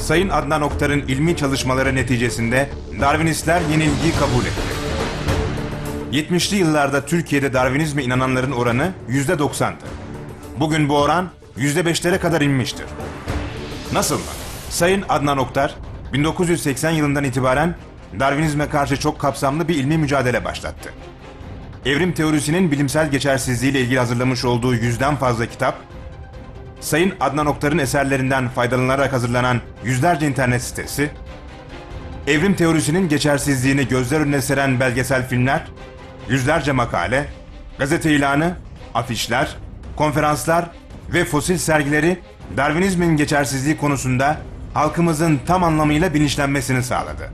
Sayın Adnan Oktar'ın ilmi çalışmaları neticesinde Darwinistler yenilgiyi kabul etti. 70'li yıllarda Türkiye'de Darwinizme inananların oranı %90'dı. Bugün bu oran %5'lere kadar inmiştir. Nasıl mı? Sayın Adnan Oktar, 1980 yılından itibaren Darwinizme karşı çok kapsamlı bir ilmi mücadele başlattı. Evrim teorisinin bilimsel geçersizliğiyle ilgili hazırlamış olduğu yüzden fazla kitap, Sayın Adnan Oktar'ın eserlerinden faydalanarak hazırlanan yüzlerce internet sitesi, evrim teorisinin geçersizliğini gözler önüne seren belgesel filmler, yüzlerce makale, gazete ilanı, afişler, konferanslar ve fosil sergileri Darwinizmin geçersizliği konusunda halkımızın tam anlamıyla bilinçlenmesini sağladı.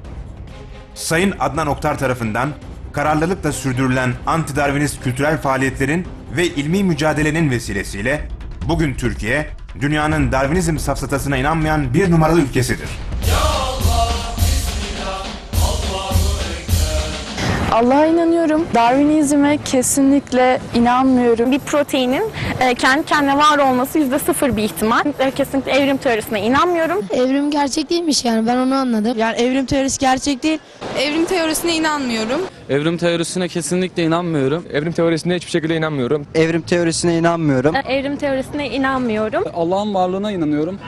Sayın Adnan Oktar tarafından kararlılıkla sürdürülen anti-Darwinist kültürel faaliyetlerin ve ilmi mücadelenin vesilesiyle bugün Türkiye, dünyanın Darwinizm safsatasına inanmayan bir numaralı ülkesidir. Allah'a inanıyorum. Darwinizme kesinlikle inanmıyorum. bir proteinin e, kendi kendine var olması yüzde sıfır bir ihtimal. E, Kesinlikle evrim teorisine inanmıyorum. Evrim gerçek değilmiş yani ben onu anladım. Yani evrim teorisi gerçek değil. Evrim teorisine inanmıyorum. Evrim teorisine kesinlikle inanmıyorum. Evrim teorisine hiçbir şekilde inanmıyorum. Evrim teorisine inanmıyorum. Evrim teorisine inanmıyorum. Allah'ın varlığına inanıyorum.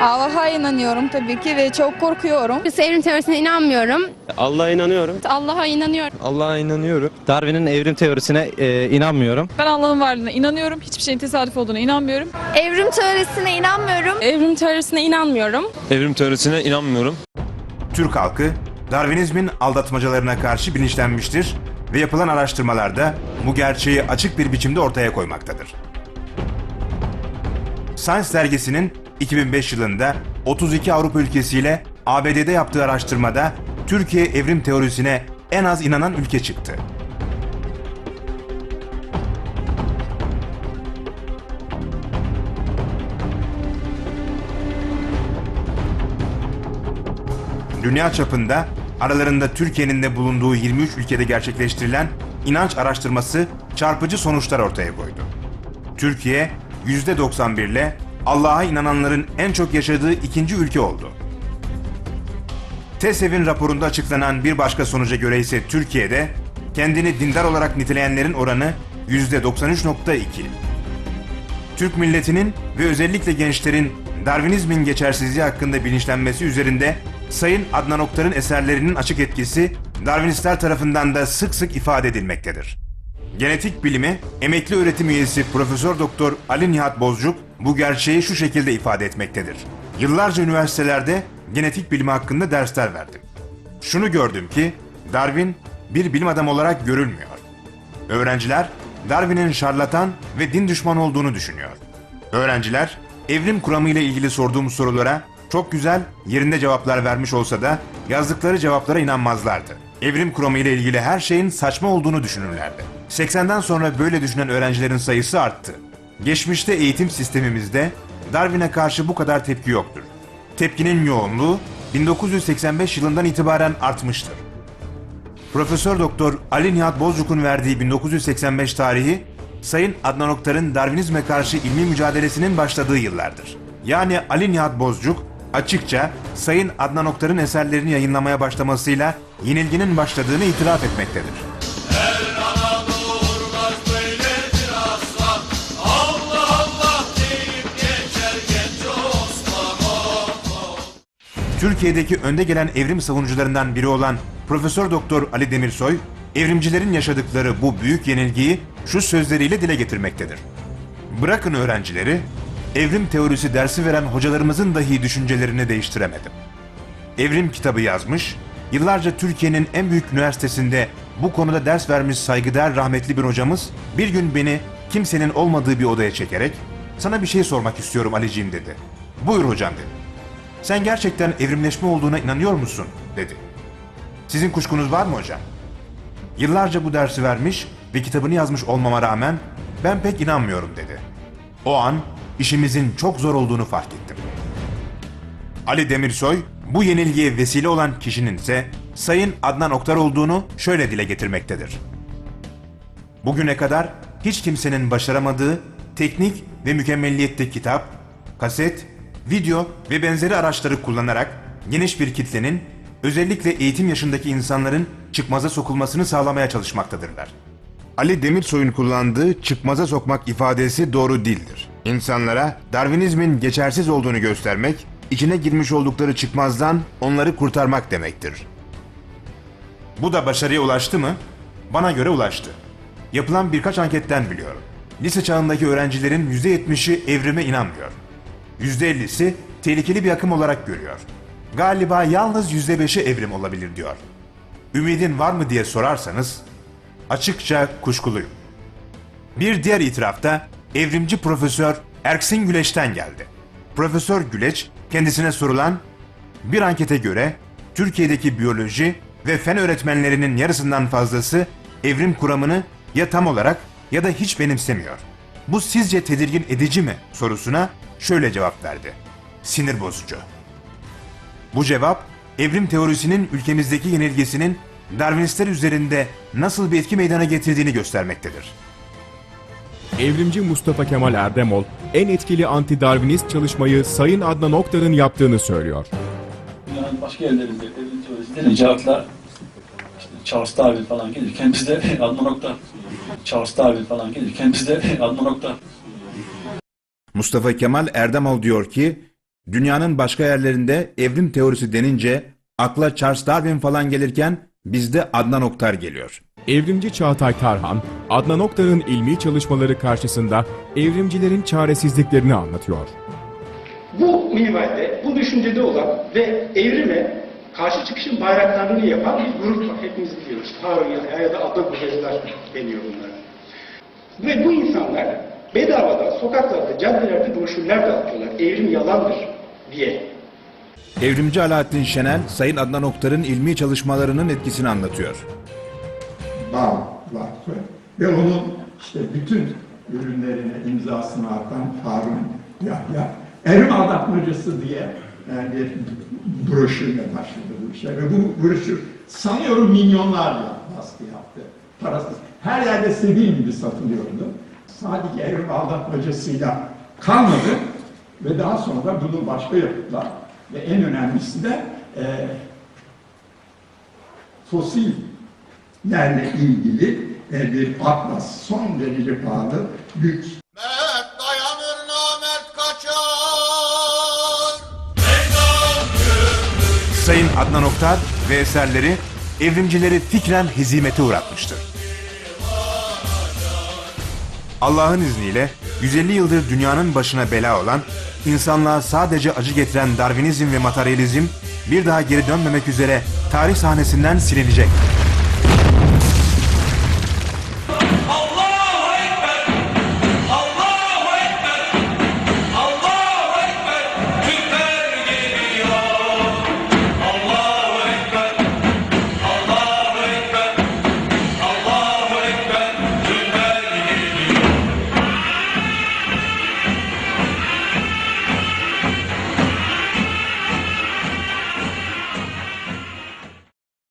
Allah'a inanıyorum tabii ki ve çok korkuyorum. Biz evrim teorisine inanmıyorum. Allah'a inanıyorum. Allah'a inanıyorum. Allah'a inanıyorum. Darwin'in evrim teorisine e, inanmıyorum. Ben Allah'ın varlığına inanıyorum. Hiçbir şeyin tesadüf olduğuna inanmıyorum. Evrim teorisine inanmıyorum. Evrim teorisine inanmıyorum. Evrim teorisine inanmıyorum. Türk halkı Darwinizmin aldatmacalarına karşı bilinçlenmiştir ve yapılan araştırmalarda bu gerçeği açık bir biçimde ortaya koymaktadır. Science dergisinin 2005 yılında 32 Avrupa ülkesiyle ABD'de yaptığı araştırmada Türkiye evrim teorisine en az inanan ülke çıktı. Dünya çapında aralarında Türkiye'nin de bulunduğu 23 ülkede gerçekleştirilen inanç araştırması çarpıcı sonuçlar ortaya koydu. Türkiye %91 ile Allah'a inananların en çok yaşadığı ikinci ülke oldu. TESEV'in raporunda açıklanan bir başka sonuca göre ise Türkiye'de kendini dindar olarak niteleyenlerin oranı %93.2. Türk milletinin ve özellikle gençlerin Darwinizmin geçersizliği hakkında bilinçlenmesi üzerinde Sayın Adnan Oktar'ın eserlerinin açık etkisi Darwinistler tarafından da sık sık ifade edilmektedir. Genetik bilimi emekli öğretim üyesi Profesör Doktor Ali Nihat Bozcuk bu gerçeği şu şekilde ifade etmektedir. Yıllarca üniversitelerde genetik bilimi hakkında dersler verdim. Şunu gördüm ki Darwin bir bilim adamı olarak görülmüyor. Öğrenciler Darwin'in şarlatan ve din düşmanı olduğunu düşünüyor. Öğrenciler evrim kuramı ile ilgili sorduğum sorulara çok güzel, yerinde cevaplar vermiş olsa da yazdıkları cevaplara inanmazlardı. Evrim kuramı ile ilgili her şeyin saçma olduğunu düşünürlerdi. 80'den sonra böyle düşünen öğrencilerin sayısı arttı. Geçmişte eğitim sistemimizde Darwin'e karşı bu kadar tepki yoktur. Tepkinin yoğunluğu 1985 yılından itibaren artmıştır. Profesör Doktor Ali Nihat Bozcuk'un verdiği 1985 tarihi Sayın Adnan Oktar'ın Darwinizme karşı ilmi mücadelesinin başladığı yıllardır. Yani Ali Nihat Bozcuk açıkça Sayın Adnan Oktar'ın eserlerini yayınlamaya başlamasıyla yenilginin başladığını itiraf etmektedir. Türkiye'deki önde gelen evrim savunucularından biri olan Profesör Doktor Ali Demirsoy, evrimcilerin yaşadıkları bu büyük yenilgiyi şu sözleriyle dile getirmektedir. Bırakın öğrencileri, evrim teorisi dersi veren hocalarımızın dahi düşüncelerini değiştiremedim. Evrim kitabı yazmış, yıllarca Türkiye'nin en büyük üniversitesinde bu konuda ders vermiş saygıdeğer rahmetli bir hocamız bir gün beni kimsenin olmadığı bir odaya çekerek sana bir şey sormak istiyorum Aliciğim dedi. Buyur hocam dedi. Sen gerçekten evrimleşme olduğuna inanıyor musun? dedi. Sizin kuşkunuz var mı hocam? Yıllarca bu dersi vermiş ve kitabını yazmış olmama rağmen ben pek inanmıyorum dedi. O an işimizin çok zor olduğunu fark ettim. Ali Demirsoy bu yenilgiye vesile olan kişinin ise Sayın Adnan Oktar olduğunu şöyle dile getirmektedir. Bugüne kadar hiç kimsenin başaramadığı teknik ve mükemmelliyette kitap, kaset, video ve benzeri araçları kullanarak geniş bir kitlenin özellikle eğitim yaşındaki insanların çıkmaza sokulmasını sağlamaya çalışmaktadırlar. Ali Demirsoy'un kullandığı çıkmaza sokmak ifadesi doğru değildir. İnsanlara Darwinizmin geçersiz olduğunu göstermek, içine girmiş oldukları çıkmazdan onları kurtarmak demektir. Bu da başarıya ulaştı mı? Bana göre ulaştı. Yapılan birkaç anketten biliyorum. Lise çağındaki öğrencilerin %70'i evrime inanmıyor. %50'si tehlikeli bir akım olarak görüyor. Galiba yalnız %5'i evrim olabilir diyor. Ümidin var mı diye sorarsanız açıkça kuşkuluyum. Bir diğer itirafta evrimci profesör Erksin Güleç'ten geldi. Profesör Güleç kendisine sorulan bir ankete göre Türkiye'deki biyoloji ve fen öğretmenlerinin yarısından fazlası evrim kuramını ya tam olarak ya da hiç benimsemiyor. Bu sizce tedirgin edici mi sorusuna şöyle cevap verdi. Sinir bozucu. Bu cevap evrim teorisinin ülkemizdeki yenilgisinin Darwinistler üzerinde nasıl bir etki meydana getirdiğini göstermektedir. Evrimci Mustafa Kemal Erdemol, en etkili anti-Darwinist çalışmayı Sayın Adnan Oktar'ın yaptığını söylüyor. Dünyanın başka yerlerinde evrim teorisinden cevaplar işte Charles Darwin falan gelirken bizde Adnan Oktar. Charles Darwin falan gelirken bizde Adnan Oktar. Mustafa Kemal Erdemol diyor ki, dünyanın başka yerlerinde evrim teorisi denince akla Charles Darwin falan gelirken bizde Adnan Oktar geliyor. Evrimci Çağatay Tarhan, Adnan Oktar'ın ilmi çalışmaları karşısında evrimcilerin çaresizliklerini anlatıyor. Bu minvalde, bu düşüncede olan ve evrime karşı çıkışın bayraklarını yapan bir grup var. Hepimiz biliyoruz. Harun ya, ya da Adda Gurezler deniyor bunlara. Ve bu insanlar bedavadan sokaklarda, caddelerde broşürler dağıtıyorlar. Evrim yalandır diye. Evrimci Alaaddin Şenel, Sayın Adnan Oktar'ın ilmi çalışmalarının etkisini anlatıyor. Bağ var. Ve onun işte bütün ürünlerine imzasını atan Harun Yahya, evrim aldatmacısı diye yani bir broşürle başladı bu işe. Ve bu broşür sanıyorum milyonlarla baskı yaptı. Parasız. Her yerde istediğim gibi satılıyordu. Sadece evrim aldatmacasıyla kalmadı ve daha sonra bunu başka yapıtlar ve en önemlisi de e, fosil yerle ilgili e, bir atlas son derece pahalı lüks Sayın Adnan Oktar ve eserleri evrimcileri fikren hezimete uğratmıştır. Allah'ın izniyle 150 yıldır dünyanın başına bela olan, insanlığa sadece acı getiren Darwinizm ve materyalizm bir daha geri dönmemek üzere tarih sahnesinden silinecek.